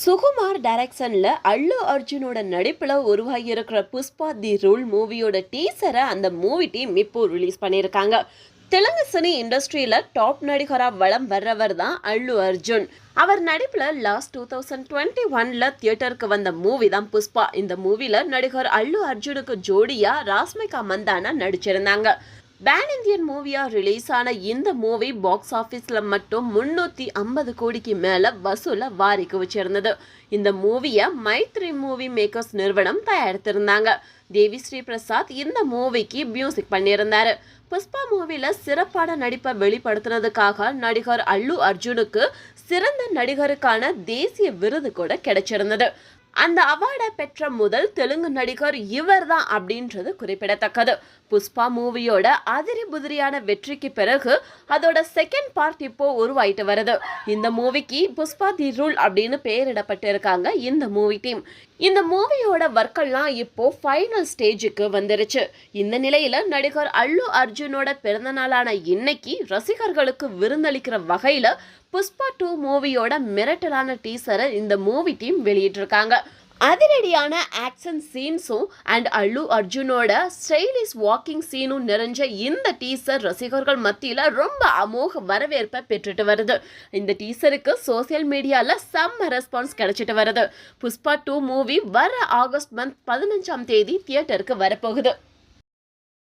சுகுமார் டைரக்ஷனில் அல்லு அர்ஜுனோட நடிப்பில் உருவாகி இருக்கிற புஷ்பா தி ரூல் மூவியோட டீசரை அந்த மூவி டீம் இப்போ ரிலீஸ் பண்ணியிருக்காங்க. தெலுங்கு சினி இண்டஸ்ட்ரியில் டாப் நடிகரா வளம் வர்றவர் தான் அல்லு அர்ஜுன். அவர் நடிப்பில் லாஸ்ட் டூ தௌசண்ட் டுவெண்ட்டி ஒனில் தியேட்டருக்கு வந்த மூவி தான் புஷ்பா. இந்த மூவியில் நடிகர் அல்லு அர்ஜுனுக்கு ஜோடியாக ராஸ்மிகா மந்தானா நடிச்சிருந்தாங்க. பேன் இந்தியன் மூவியாக ரிலீஸ் ஆன இந்த மூவி பாக்ஸ் ஆஃபீஸில் மட்டும் முந்நூற்றி ஐம்பது கோடிக்கு மேலே வசூலை வாரி குவிச்சிருந்தது இந்த மூவியை மைத்ரி மூவி மேக்கர்ஸ் நிறுவனம் தயாரித்திருந்தாங்க. தேவி ஸ்ரீ பிரசாத் இந்த மூவிக்கு மியூசிக் பண்ணியிருந்தார். புஷ்பா மூவியில் சிறப்பான நடிப்பை வெளிப்படுத்தினதுக்காக நடிகர் அல்லு அர்ஜுனுக்கு சிறந்த நடிகருக்கான தேசிய விருது கூட கிடைச்சிருந்தது. அந்த அவார்டை பெற்ற முதல் தெலுங்கு நடிகர் இவர் தான் அப்படின்றது குறிப்பிடத்தக்கது. புஷ்பா மூவியோட அதிரி புதிரியான வெற்றிக்கு பிறகு அதோட செகண்ட் பார்ட் இப்போ உருவாயிட்டு வருது. இந்த மூவிக்கு புஷ்பா தி ரூல் அப்படின்னு பெயரிடப்பட்டிருக்காங்க இந்த மூவி டீம். இந்த மூவியோட ஒர்க்கெல்லாம் இப்போ ஃபைனல் ஸ்டேஜுக்கு வந்துருச்சு. இந்த நிலையில நடிகர் அல்லு அர்ஜுனோட பிறந்த நாளான இன்னைக்கு ரசிகர்களுக்கு விருந்தளிக்கிற வகையில புஷ்பா டூ மூவியோட மிரட்டலான டீசரை இந்த மூவி டீம் வெளியிட்டிருக்காங்க. அதிரடியான ஆக்ஷன் சீன்ஸும் அண்ட் அல்லு அர்ஜுனோட ஸ்டைலிஷ் வாக்கிங் சீனும் நிறைஞ்ச இந்த டீசர் ரசிகர்கள் மத்தியில் ரொம்ப அமோக வரவேற்பை பெற்றுட்டு வருது. இந்த டீசருக்கு சோசியல் மீடியாவில் செம்ம ரெஸ்பான்ஸ் கிடைச்சிட்டு வருது. புஷ்பா டூ மூவி வர ஆகஸ்ட் மந்த் பதினஞ்சாம் தேதி தியேட்டருக்கு வரப்போகுது.